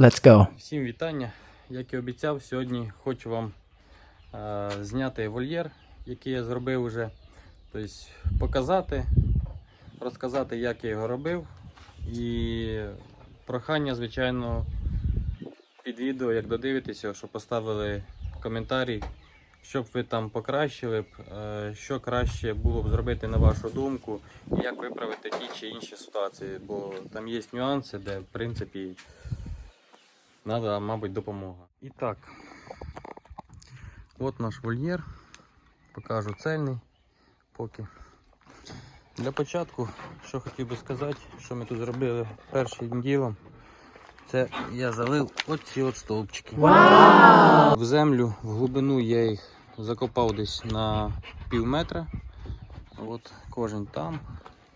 Let's go. Всім вітання. Як і обіцяв, сьогодні хочу вам е, зняти вольєр, який я зробив вже. Тобто показати, розказати, як я його робив. І прохання, звичайно, під відео, як додивитеся, щоб поставили коментарі, щоб ви там покращили б, е, що краще було б зробити на вашу думку, і як виправити ті чи інші ситуації. Бо там є нюанси, де в принципі. Надо, мабуть, допомога. І так, от наш вольєр. Покажу цельний поки. Для початку, що хотів би сказати, що ми тут зробили першим ділом, це я залив оці от стовпчики. В землю, в глибину я їх закопав десь на пів метра. От кожен там,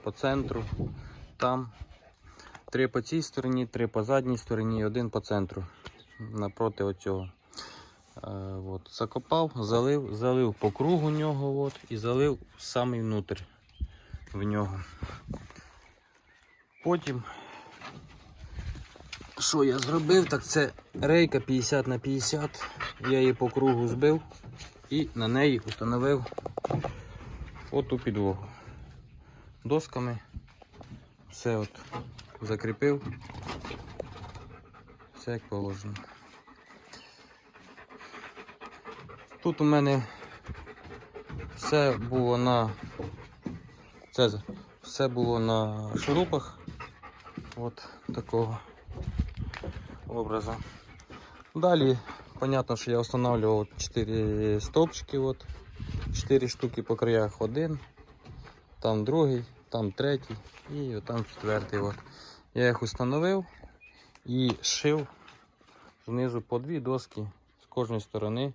по центру, там. Три по цій стороні, три по задній стороні і один по центру напроти оцього. Е, от, закопав, залив, залив по кругу нього от, і залив самий внутрь в нього. Потім, що я зробив, так це рейка 50 на 50. Я її по кругу збив і на неї установив оту підлогу. Досками все от закріпив. Все як положено. Тут у мене все було на Цезар, все було на шурупах. От такого образу. Далі, понятно, що я встановлював 4 стовпчики, от, 4 штуки по краях один, там другий, там третій і там четвертий. От. Я їх установив і шив знизу по дві доски з кожної сторони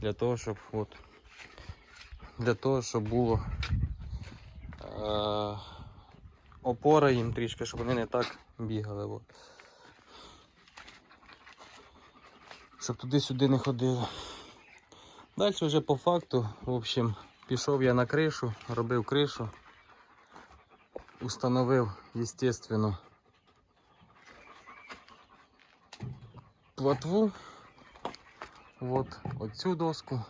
для того, щоб от, для того, щоб було е, опора їм трішки, щоб вони не так бігали. От. Щоб туди-сюди не ходили. Далі вже по факту, в общем, пішов я на кришу, робив кришу, установив, естественно, платву. Вот оцю доску.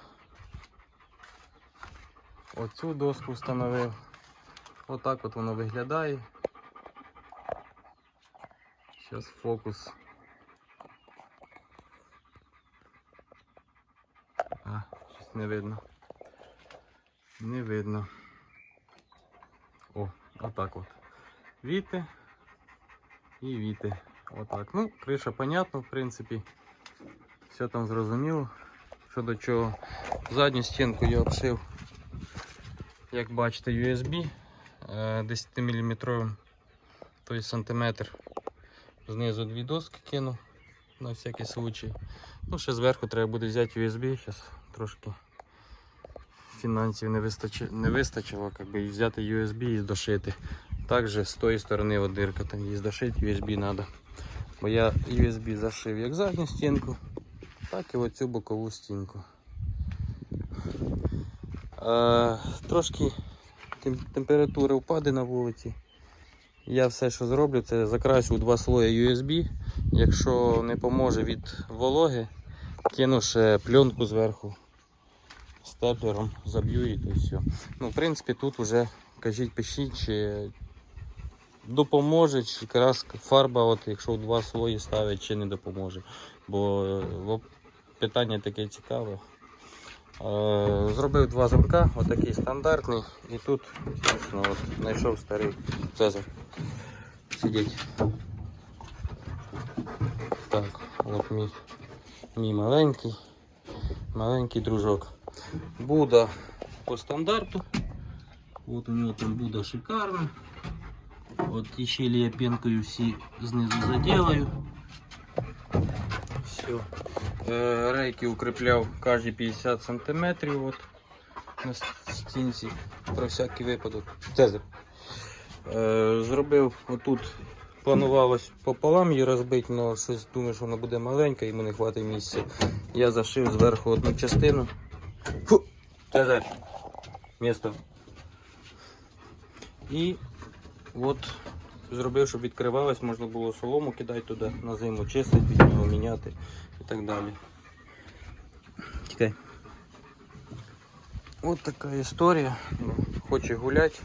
Оцю доску встановив. Отак от воно виглядає. Зараз фокус. А, щось не видно. Не видно. О, отак от. Віти і віти. Отак. Ну, криша понятно, в принципі. Все там зрозуміло. Що до чого. Задню стінку я обшив, як бачите, USB 10 мм, тобто сантиметр. Знизу дві доски кину на всякий случай. Ну, ще зверху треба буде взяти USB. Зараз трошки фінансів не вистачило, не вистачило і взяти USB і дошити. Також з тої сторони от дирка там є дошити, USB треба. Бо я USB зашив як задню стінку, так і оцю бокову стінку. Е, трошки тем- температура впаде на вулиці. Я все, що зроблю, це закрасю у два слої USB. Якщо не поможе від вологи, кину ще пленку зверху степлером, заб'ю і то все. Ну, в принципі, тут вже кажіть, пишіть, чи допоможе, чи краска фарба, от, якщо в два слої ставить, чи не допоможе. Бо е, питання таке цікаве. Е, Зробив два замка, отакий стандартний. І тут, от, знайшов старий Цезар. Сидіть. Так, от мій, мій маленький, маленький дружок. Буда по стандарту. От у нього там Буда шикарна. От ті щелі я пенкою всі знизу заделаю. Все. Е, Рейки укріпляв кожні 50 см от, на стінці про всякий випадок. Цезар. Е, Зробив отут, планувалось пополам її розбити, але щось думаю, що вона буде маленька, йому не хватить місця. Я зашив зверху одну частину. Фу! Цезар! Місто. І от зробив, щоб відкривалось, можна було солому кидати туди на зиму, чистити, від нього міняти і так далі. Тікай. От така історія. Хоче гуляти.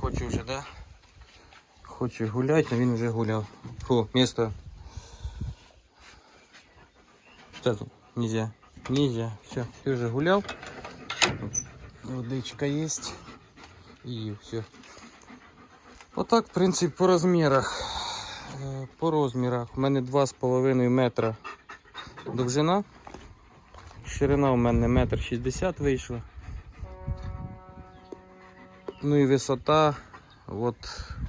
Хоче вже, да? Хоче гуляти, але він вже гуляв. Фу, місто. Це тут нельзя. Нельзя. Все, ти вже гуляв. Водичка є. І все. Отак, в принципі, по розмірах. Е, По розмірах. У мене 2,5 метра довжина. Ширина у мене метр 60 вийшла. Ну і висота, от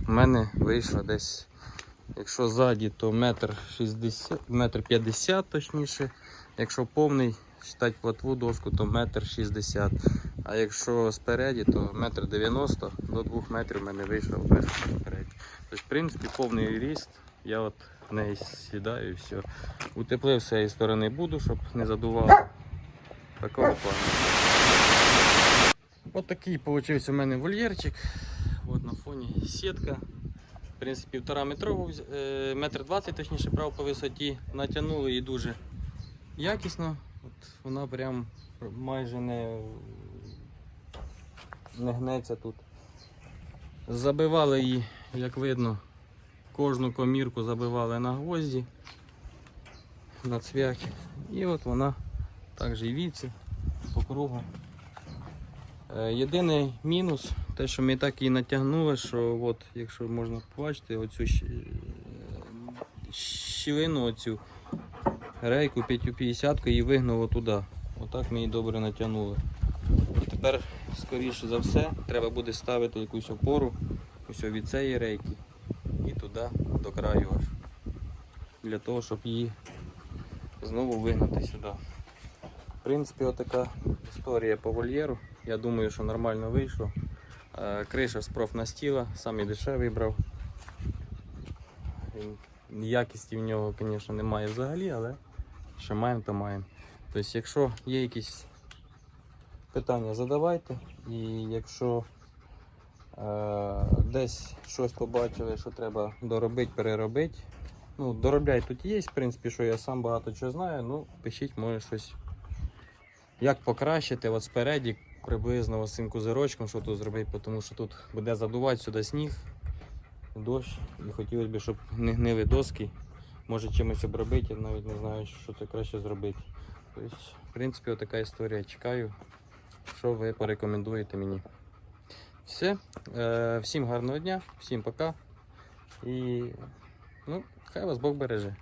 у мене вийшла десь, якщо ззаді, то метр 60, метр 50 точніше. Якщо повний, читати платву доску, то метр 60. А якщо спереді, то метр 90 до 2 метрів в мене вийшла висота спереді. Тобто, в принципі, повний ріст. Я от в неї сідаю і все. Утеплив з цієї сторони буду, щоб не задувало. Такого плану. От такий вийшов у мене вольєрчик. От на фоні сітка. В принципі, півтора метрову, е, метр двадцять точніше брав по висоті. Натягнули її дуже якісно. От вона прям майже не, не гнеться тут. Забивали її, як видно, кожну комірку забивали на гвозді, на цвяхи. І от вона також і віці по кругу. Е, Єдиний мінус, те, що ми так її натягнули, що от, якщо можна побачити, оцю е, щілину, оцю рейку 550 її вигнуло туди. Отак ми її добре натягнули. Тепер, скоріше за все, треба буде ставити якусь опору ось від цієї рейки і туди до краю аж. Для того, щоб її знову вигнати сюди. В принципі, отака історія по вольєру. Я думаю, що нормально вийшло. Е, Криша з профнастіла, самий дешевий брав. Якісті в нього, звісно, немає взагалі, але що маємо, то маємо. Тобто, якщо є якісь питання, задавайте. І якщо е, десь щось побачили, що треба доробити, переробити. Ну, доробляй тут є, в принципі, що я сам багато чого знаю, ну пишіть, може щось. Як покращити от спереді приблизно ось цим козирочком, що тут зробити, тому що тут буде задувати сюди сніг, дощ. І хотілося б, щоб не гнили доски. Може чимось обробити, я навіть не знаю, що це краще зробити. Тобто, в принципі, така історія. Чекаю, що ви порекомендуєте мені. Все. Е, всім гарного дня, всім пока. І ну, хай вас Бог береже.